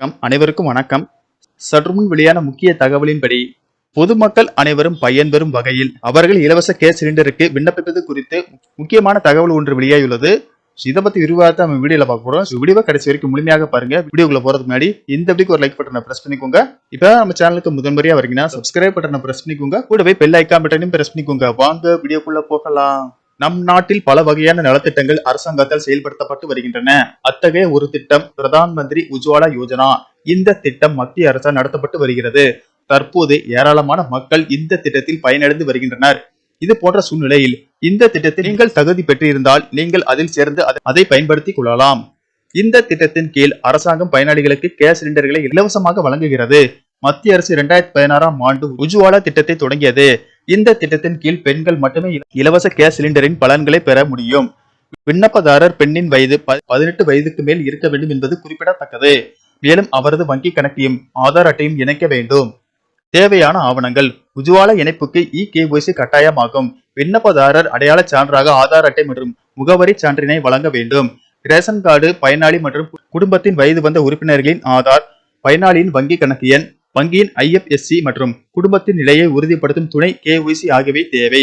வணக்கம். அனைவருக்கும் வணக்கம். சற்றுமுன் வெளியான முக்கிய தகவலின்படி பொதுமக்கள் அனைவரும் பயன்பெறும் வகையில் அவர்கள் இலவச கேஸ் சிலிண்டருக்கு விண்ணப்பிப்பது குறித்து முக்கியமான தகவல் ஒன்று வெளியாகியுள்ளது. இதை பத்தி விரிவாக நம்ம வீடியோல பார்க்க போறோம். வீடியோ வீடியோவை கடைசி வரைக்கும் முழுமையாக பாருங்க. வீடியோக்குள்ள போறதுக்கு முன்னாடி இந்த வீடியோக்கு ஒரு லைக் பட்டனை பிரஸ் பண்ணிக்கோங்க. இப்போ நம்ம சேனலுக்கு முதன்முறையா வரீங்கன்னா சப்ஸ்கிரைப் பட்டனை பிரஸ் பண்ணிக்கோங்க. கூடவே பெல் ஐக்கான் பட்டனையும் பிரஸ் பண்ணிக்கோங்க. வாங்க வீடியோக்குள்ள போகலாம். நம் நாட்டில் பல வகையான நலத்திட்டங்கள் அரசாங்கத்தால் செயல்படுத்தப்பட்டு வருகின்றன. அத்தகைய ஒரு திட்டம் பிரதான் மந்திரி உஜ்வாலா யோஜனா. இந்த திட்டம் மத்திய அரசால் நடத்தப்பட்டு வருகிறது. தற்போது ஏராளமான மக்கள் இந்த திட்டத்தில் பயனடைந்து வருகின்றனர். இது போன்ற சூழ்நிலையில் இந்த திட்டத்தில் நீங்கள் தகுதி பெற்றிருந்தால் நீங்கள் அதில் சேர்ந்து அதை- பயன்படுத்திக் கொள்ளலாம். இந்த திட்டத்தின் கீழ் அரசாங்கம் பயனாளிகளுக்கு கேஸ் சிலிண்டர்களை இலவசமாக வழங்குகிறது. மத்திய அரசு இரண்டாயிரத்தி பதினாறாம் ஆண்டு உஜ்வாலா திட்டத்தை தொடங்கியது. இந்த திட்டத்தின் கீழ் பெண்கள் மட்டுமே இலவச கேஸ் சிலிண்டரின் பலன்களை பெற முடியும். விண்ணப்பதாரர் பெண்ணின் வயது பதினெட்டு வயதுக்கு மேல் இருக்க வேண்டும் என்பது குறிப்பிடத்தக்கது. மேலும் அவரது வங்கி கணக்கையும் ஆதார் அட்டையும் இணைக்க வேண்டும். தேவையான ஆவணங்கள் உஜ்வாலா இணைப்புக்கு இ கேஒய்சி கட்டாயமாகும். விண்ணப்பதாரர் அடையாள சான்றாக ஆதார் அட்டை மற்றும் முகவரி சான்றினை வழங்க வேண்டும். ரேஷன் கார்டு பயனாளி மற்றும் குடும்பத்தின் வயது வந்த உறுப்பினர்களின் ஆதார் பயனாளியின் வங்கி கணக்கு எண் வங்கியின் ஐஎஃப்எஸ்சி மற்றும் குடும்பத்தின் நிலையை உறுதிப்படுத்தும் துணை கேஒய்சி ஆகியவை தேவை.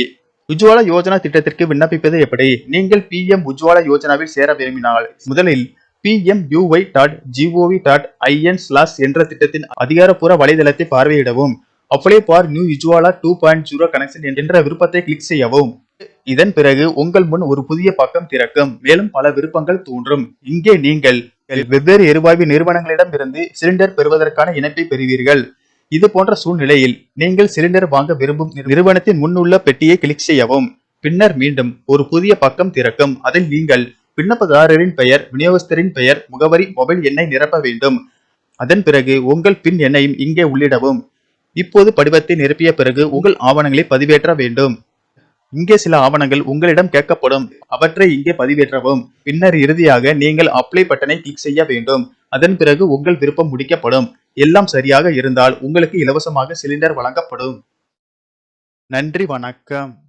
உஜ்வாலா யோஜனா திட்டத்திற்கு விண்ணப்பிப்பது எப்படி? நீங்கள் பிஎம் உஜ்வாலா யோஜனாவில் சேர விரும்பினால் முதலில் PMUY dot GOV dot IN slash என்ற திட்டத்தின் அதிகாரப்பூர்வ வலைதளத்தை பார்வையிடவும் apply for new Ujjwala two point zero connection என்ற விருப்பத்தை கிளிக் செய்யவும். இதன் பிறகு உங்கள் முன் ஒரு புதிய பக்கம் திறக்கும் மேலும் பல விருப்பங்கள் தோன்றும். இங்கே நீங்கள் வெவ்வேறு எரிவாயு நிறுவனங்களிடம் இருந்து சிலிண்டர் பெறுவதற்கான இணைப்பை பெறுவீர்கள். இது போன்ற சூழ்நிலையில் நீங்கள் சிலிண்டர் வாங்க விரும்பும் நிறுவனத்தின் முன்னுள்ள பெட்டியை கிளிக் செய்யவும் பின்னர் மீண்டும் ஒரு புதிய பக்கம் திறக்கும். அதில் நீங்கள் விண்ணப்பதாரரின் பெயர் விநியோகஸ்தரின் பெயர் முகவரி மொபைல் எண்ணை நிரப்ப வேண்டும். அதன் பிறகு உங்கள் பின் எண்ணையும் இங்கே உள்ளிடவும். இப்போது படிவத்தை நிரப்பிய பிறகு உங்கள் ஆவணங்களை பதிவேற்ற வேண்டும். இங்கே சில ஆவணங்கள் உங்களிடம் கேட்கப்படும். அவற்றை இங்கே பதிவேற்றவும். பின்னர் இறுதியாக நீங்கள் அப்ளை பட்டனை கிளிக் செய்ய வேண்டும். அதன் பிறகு உங்கள் விருப்பம் முடிக்கப்படும். எல்லாம் சரியாக இருந்தால் உங்களுக்கு இலவசமாக சிலிண்டர் வழங்கப்படும். நன்றி வணக்கம்.